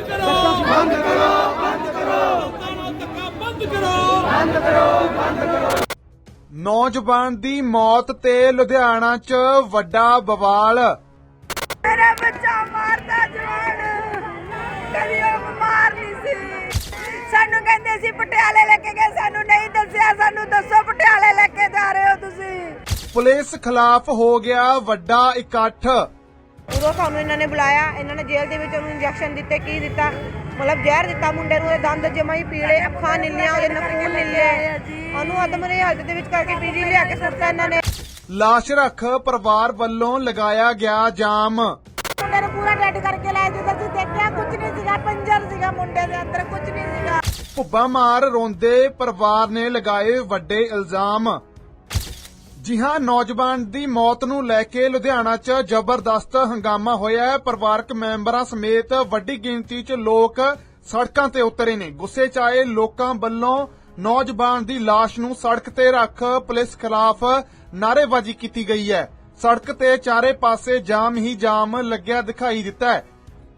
ਬੰਦ ਕਰੋ ਬੰਦ ਕਰੋ ਬੰਦ ਕਰੋ ਲੋਕਾਂ ਨਾਲ ਧੱਕਾ ਬੰਦ ਕਰੋ ਨੌਜਵਾਨ ਦੀ ਮੌਤ ਤੇ ਲੁਧਿਆਣਾ 'ਚ ਵੱਡਾ ਬਵਾਲ। ਮੇਰਾ ਬੱਚਾ ਮਾਰਦਾ ਜਵਾਨ। ਕਦੀ ਉਹ ਬਿਮਾਰ ਨਹੀਂ ਸੀ। ਸਾਨੂੰ ਕਹਿੰਦੇ ਸੀ ਪਟਿਆਲੇ ਲੈ ਕੇ ਗਏ। ਸਾਨੂੰ ਨਹੀਂ ਦੱਸਿਆ। ਸਾਨੂੰ ਦੱਸੋ ਪਟਿਆਲੇ ਲੈ ਕੇ ਜਾ ਰਹੇ ਹੋ ਤੁਸੀਂ। ਪੁਲਿਸ ਖਿਲਾਫ ਹੋ ਗਿਆ ਵੱਡਾ ਇਕੱਠ। ਉਦੋਂ ਸਾਨੂੰ ਇਹਨਾਂ ਨੇ ਬੁਲਾਇਆ ਇਹਨਾਂ ਨੇ ਜੇਲ੍ਹ ਦੇ ਵਿੱਚ ਉਹਨੂੰ ਇੰਜੈਕਸ਼ਨ ਦਿੱਤੇ ਕੀ ਦਿੱਤਾ? ਮਤਲਬ ਜ਼ਹਿਰ ਦਿੱਤਾ ਮੁੰਡੇ ਨੂੰ ਉਹਦੇ ਦੰਦ ਜਮਾ ਹੀ ਪੀਲੇ ਅੱਖਾਂ ਨੀਲੀਆਂ ਉਹਦੇ ਨਖੂਨ ਨੀਲੇ। ਉਹਨੂੰ ਅਦਮਰੇ ਹਾਲਤ ਦੇ ਵਿੱਚ ਕਰਕੇ ਪੀਜੀ ਲਿਆ ਕੇ ਸੁੱਟਤਾ ਇਹਨਾਂ ਨੇ। ਲਾਸ਼ ਰੱਖ ਪਰਿਵਾਰ ਵੱਲੋਂ ਲਗਾਇਆ ਗਿਆ ਜਾਮ। ਮੁੰਡੇ ਨੂੰ ਪੂਰਾ ਡੈਡ ਕਰਕੇ ਲਾਇਆ ਜਦੋਂ ਅਸੀਂ ਦੇਖਿਆ ਕੁਝ ਨਹੀਂ ਸੀਗਾ ਪੰਜਰ ਸੀਗਾ ਮੁੰਡੇ ਦੇ ਅੰਦਰ ਕੁਝ ਨਹੀਂ ਸੀਗਾ। ਭੁੱਬਾ ਮਾਰ ਰੋਂਦੇ ਪਰਿਵਾਰ ਨੇ ਲਗਾਏ ਵੱਡੇ ਇਲਜ਼ਾਮ। ਜੀ ਹਾਂ, ਨੌਜਵਾਨ ਦੀ ਮੌਤ ਨੂੰ ਲੈ ਕੇ ਲੁਧਿਆਣਾ 'ਚ ਜ਼ਬਰਦਸਤ ਹੰਗਾਮਾ ਹੋਇਆ ਹੈ। ਪਰਿਵਾਰਕ ਮੈਂਬਰਾਂ ਸਮੇਤ ਵੱਡੀ ਗਿਣਤੀ 'ਚ ਲੋਕ ਸੜਕਾਂ ਤੇ ਉਤਰੇ ਨੇ। ਗੁੱਸੇ 'ਚ ਆਏ ਲੋਕਾਂ ਵੱਲੋਂ ਨੌਜਵਾਨ ਦੀ ਲਾਸ਼ ਨੂੰ ਸੜਕ ਤੇ ਰੱਖ ਪੁਲਿਸ ਖਿਲਾਫ ਨਾਅਰੇਬਾਜ਼ੀ ਕੀਤੀ ਗਈ ਹੈ। ਸੜਕ ਤੇ ਚਾਰੇ ਪਾਸੇ ਜਾਮ ਹੀ ਜਾਮ ਲੱਗਿਆ ਦਿਖਾਈ ਦਿੱਤਾ ਹੈ।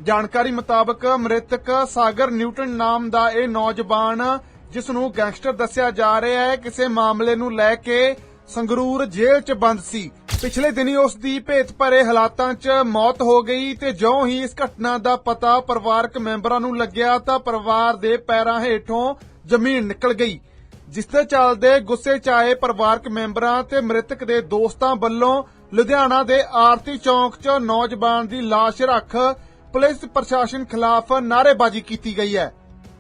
ਜਾਣਕਾਰੀ ਮੁਤਾਬਕ ਮ੍ਰਿਤਕ ਸਾਗਰ ਨਿਊਟਨ ਨਾਮ ਦਾ ਇਹ ਨੌਜਵਾਨ, ਜਿਸ ਨੂੰ ਗੈਂਗਸਟਰ ਦੱਸਿਆ ਜਾ ਰਿਹਾ ਹੈ, ਕਿਸੇ ਮਾਮਲੇ ਨੂੰ ਲੈ ਕੇ ਸੰਗਰੂਰ ਜੇਲ੍ਹ 'ਚ ਬੰਦ ਸੀ। ਪਿਛਲੇ ਦਿਨੀ ਉਸ ਦੀ ਭੇਤ ਭਰੇ ਹਾਲਾਤਾਂ 'ਚ ਮੌਤ ਹੋ ਗਈ ਤੇ ਜਿਉਂ ਹੀ ਇਸ ਘਟਨਾ ਦਾ ਪਤਾ ਪਰਿਵਾਰਕ ਮੈਂਬਰਾਂ ਨੂੰ ਲੱਗਿਆ ਤਾਂ ਪਰਿਵਾਰ ਦੇ ਪੈਰਾਂ ਹੇਠੋਂ ਜ਼ਮੀਨ ਨਿਕਲ ਗਈ। ਜਿਸ ਦੇ ਚੱਲਦੇ ਗੁੱਸੇ 'ਚ ਆਏ ਪਰਿਵਾਰਕ ਮੈਂਬਰਾਂ ਤੇ ਮ੍ਰਿਤਕ ਦੇ ਦੋਸਤਾਂ ਵੱਲੋਂ ਲੁਧਿਆਣਾ ਦੇ ਆਰਤੀ ਚੌਂਕ 'ਚ ਨੌਜਵਾਨ ਦੀ ਲਾਸ਼ ਰੱਖ ਪੁਲਿਸ ਪ੍ਰਸ਼ਾਸਨ ਖਿਲਾਫ ਨਾਅਰੇਬਾਜ਼ੀ ਕੀਤੀ ਗਈ ਹੈ।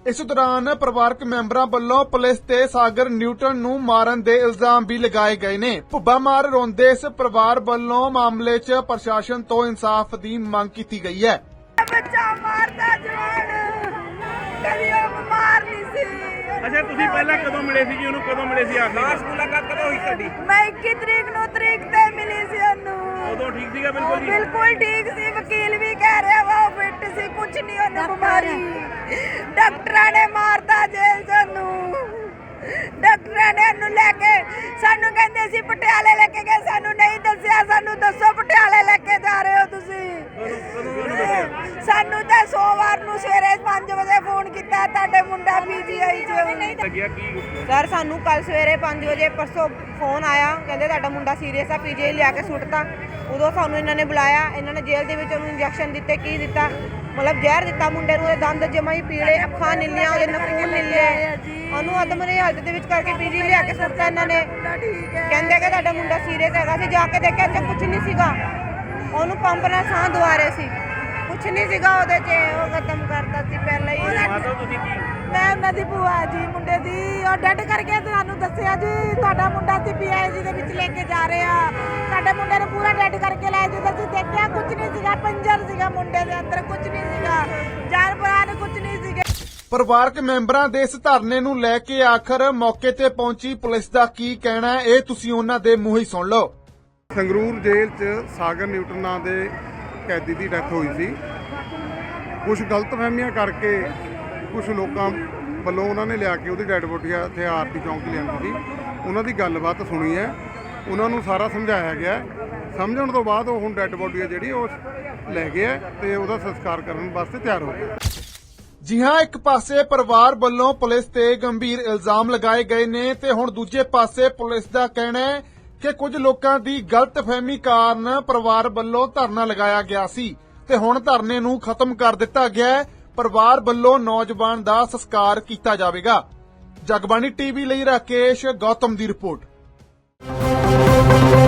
ਇਸ ਦੌਰਾਨ ਪਰਿਵਾਰਕ ਮੈਂਬਰਾਂ ਵੱਲੋਂ ਪੁਲਿਸ ਤੇ ਸਾਗਰ ਨਿਊਟਨ ਨੂੰ ਮਾਰਨ ਦੇ ਇਲਜ਼ਾਮ ਵੀ ਲਗਾਏ ਗਏ ਨੇ। ਭੁੱਬਾ ਮਾਰ ਰੋਂਦੇ ਇਸ ਪਰਿਵਾਰ ਵੱਲੋਂ ਮਾਮਲੇ 'ਚ ਪ੍ਰਸ਼ਾਸਨ ਤੋਂ ਇਨਸਾਫ ਦੀ ਮੰਗ ਕੀਤੀ ਗਈ ਹੈ। ਬੱਚਾ ਮਾਰਦਾ ਜਵਾਨ। ਕਦੀ ਉਹ ਬਿਮਾਰ ਨਹੀਂ ਸੀ। ਅੱਛਾ ਤੁਸੀਂ ਪਹਿਲਾਂ ਕਦੋਂ ਮਿਲੇ ਸੀ ਜੀ? ਉਹਨੂੰ ਕਦੋਂ ਮਿਲੇ ਸੀ ਆਖਰੀ ਲਾਸਟ ਮੁਲਾਕਾਤ ਕਦੋਂ ਹੋਈ ਤੁਹਾਡੀ? ਮੈਂ 21 ਤਰੀਕ ਨੂੰ ਤਰੀਕ ਤੇ ਮਿਲੀ ਸੀ ਉਹਨੂੰ। ਉਦੋਂ ਠੀਕ ਸੀਗਾ ਬਿਲਕੁਲ ਜੀ? ਬਿਲਕੁਲ ਠੀਕ ਸੀ ਵਕੀਲ ਵੀ ਕਹਿ ਰਿਹਾ ਵਾ ਉਹ ਫਿੱਟ ਸੀ ਕੁਝ ਨਹੀਂ ਉਹਨੂੰ ਬਿਮਾਰੀ। ਡਾਕਟਰਾਂ ਨੇ ਮਾਰਤਾ ਜੇਲ੍ਹ ਸਾਨੂੰ। ਡਾਕਟਰਾਂ ਨੇ ਉਹਨੂੰ ਲੈ ਕੇ ਸਾਨੂੰ ਕਹਿੰਦੇ ਸੀ, ਪਟਿਆਲੇ ਲੈ ਕੇ ਗਏ, ਸਾਨੂੰ ਨਹੀਂ ਦੱਸਿਆ। ਸਾਨੂੰ ਦੱਸੋ ਪਟਿਆਲੇ ਲੈ ਕੇ ਜਾ ਰਹੇ ਹੋ ਤੁਸੀਂ? ਸਾਨੂੰ ਤਾਂ ਸੋਮਵਾਰ ਨੂੰ ਸਵੇਰੇ 5 ਵਜੇ ਫੋਨ ਕੀਤਾ, ਤੁਹਾਡੇ ਮੁੰਡਾ ਪੀਜੀਆਈ 'ਚ। ਸਰ, ਸਾਨੂੰ ਕੱਲ ਸਵੇਰੇ 5 ਵਜੇ ਪਰਸੋਂ ਫੋਨ ਆਇਆ। ਕਹਿੰਦੇ ਤੁਹਾਡਾ ਮੁੰਡਾ ਸੀਰੀਅਸ ਆ ਪੀਜੀ ਲਿਆ ਕੇ ਸੁੱਟਤਾ। ਉਦੋਂ ਸਾਨੂੰ ਇਹਨਾਂ ਨੇ ਬੁਲਾਇਆ। ਇਹਨਾਂ ਨੇ ਜੇਲ੍ਹ ਦੇ ਵਿੱਚ ਉਹਨੂੰ ਇੰਜੈਕਸ਼ਨ ਦਿੱਤੇ, ਕੀ ਦਿੱਤਾ? ਮਤਲਬ ਜ਼ਹਿਰ ਦਿੱਤਾ ਮੁੰਡੇ ਨੂੰ ਉਹਦੇ ਦੰਦ ਜਮਾ ਹੀ ਪੀਲੇ ਅੱਖਾਂ ਨੀਲੀਆਂ ਉਹਦੇ ਨਖੂਨ ਨੀਲੇ। ਉਹਨੂੰ ਅਦਮਰੇ ਹਾਲਤ ਦੇ ਵਿੱਚ ਕਰਕੇ ਪੀਜੀ ਲਿਆ ਕੇ ਸੁੱਟਤਾ ਇਹਨਾਂ ਨੇ। ਕਹਿੰਦੇ ਕਿ ਤੁਹਾਡਾ ਮੁੰਡਾ ਸੀਰੀਅਸ ਹੈਗਾ ਸੀ ਜਾ ਕੇ ਦੇਖਿਆ ਤੇ ਕੁਝ ਨਹੀਂ ਸੀਗਾ। ਉਹਨੂੰ ਪੰਪ ਨਾਲ ਸਾਹ ਦਵਾ ਰਹੇ ਸੀ। ਕੁਝ ਨਹੀਂ ਸੀਗਾ ਉਹਦੇ 'ਚ ਉਹ ਖਤਮ ਕਰਤਾ ਸੀ ਪਹਿਲਾਂ ਹੀ। ਮੈਂ ਉਹਨਾਂ ਦੀ ਭੂਆ ਜੀ ਮੁੰਡੇ ਦੀ। ਉਹ ਡੈਡ ਕਰਕੇ ਤੁਹਾਨੂੰ ਦੱਸਿਆ ਜੀ ਤੁਹਾਡਾ ਮੁੰਡਾ ਸੀ ਪੀਆਈਜੀ ਦੇ ਵਿੱਚ ਲੈ ਕੇ ਜਾ ਰਹੇ ਆ ਸਾਡੇ ਮੁੰਡੇ ਨੂੰ ਪੂਰਾ ਡੈਡ ਕਰਕੇ ਲਾਇਆ ਜਦੋਂ ਅਸੀਂ ਦੇਖਿਆ ਕੁਝ ਨਹੀਂ ਸੀਗਾ ਪੰਜਰ ਸੀਗਾ ਮੁੰਡੇ ਦੇ ਅੰਦਰ ਕੁਝ ਨਹੀਂ ਸੀਗਾ। ਜਾਨ ਪ੍ਰਾਣ ਕੁਝ ਨਹੀਂ ਸੀਗੇ। ਪਰਿਵਾਰਕ ਮੈਂਬਰਾਂ ਦੇ ਇਸ ਧਰਨੇ ਨੂੰ ਲੈ ਕੇ ਆਖਰ ਮੌਕੇ ਤੇ ਪਹੁੰਚੀ ਪੁਲਿਸ ਦਾ ਕੀ ਕਹਿਣਾ ਹੈ ਇਹ ਤੁਸੀਂ ਉਹਨਾਂ ਦੇ ਮੂੰਹ ਹੀ ਸੁਣ ਲਓ। ਸੰਗਰੂਰ ਜੇਲ੍ਹ 'ਚ ਸਾਗਰ ਨਿਊਟਨ ਨਾਂ ਦੇ ਕੈਦੀ ਦੀ ਡੈਥ ਹੋਈ ਸੀ। ਕੁਝ ਗਲਤਫਹਿਮੀਆਂ ਕਰਕੇ ਕੁਝ ਲੋਕਾਂ ਵੱਲੋਂ ਉਹਨਾਂ ਨੇ ਲਿਆ ਕੇ ਉਹਦੀ ਡੈੱਡ ਬੋਡੀ ਇੱਥੇ ਆਰਤੀ ਚੌਂਕ ਲਿਆਂਦੀ ਸੀ। ਉਹਨਾਂ ਦੀ ਗੱਲਬਾਤ ਸੁਣੀ ਹੈ। ਉਹਨਾਂ ਨੂੰ ਸਾਰਾ ਸਮਝਾਇਆ ਗਿਆ। ਸਮਝਣ ਤੋਂ ਬਾਅਦ ਉਹ ਹੁਣ ਡੈੱਡ ਬੋਡੀ ਜਿਹੜੀ, ਉਹ ਲੈ ਗਏ ਹੈ ਤੇ ਉਹਦਾ ਸੰਸਕਾਰ ਕਰਨ ਵਾਸਤੇ ਤਿਆਰ ਹੋ ਗਏ। ਜੀ ਹਾਂ, ਇੱਕ ਪਾਸੇ ਪਰਿਵਾਰ ਵੱਲੋਂ ਪੁਲਿਸ ਤੇ ਗੰਭੀਰ ਇਲਜ਼ਾਮ ਲਗਾਏ ਗਏ ਨੇ ਤੇ ਹੁਣ ਦੂਜੇ ਪਾਸੇ ਪੁਲਿਸ ਦਾ ਕਹਿਣਾ ਹੈ ਕਿ ਕੁਝ ਲੋਕਾਂ ਦੀ ਗਲਤਫਹਿਮੀ ਕਾਰਨ ਪਰਿਵਾਰ ਵੱਲੋਂ ਧਰਨਾ ਲਗਾਇਆ ਗਿਆ ਸੀ ਤੇ ਹੁਣ ਧਰਨੇ ਨੂੰ ਖਤਮ ਕਰ ਦਿੱਤਾ ਗਿਆ ਪਰਿਵਾਰ ਵੱਲੋਂ ਨੌਜਵਾਨ ਦਾ ਸੰਸਕਾਰ ਕੀਤਾ ਜਾਵੇਗਾ। ਜਗਬਾਣੀ ਟੀਵੀ ਲਈ ਰਾਕੇਸ਼ ਗੌਤਮ ਦੀ ਰਿਪੋਰਟ। Thank you.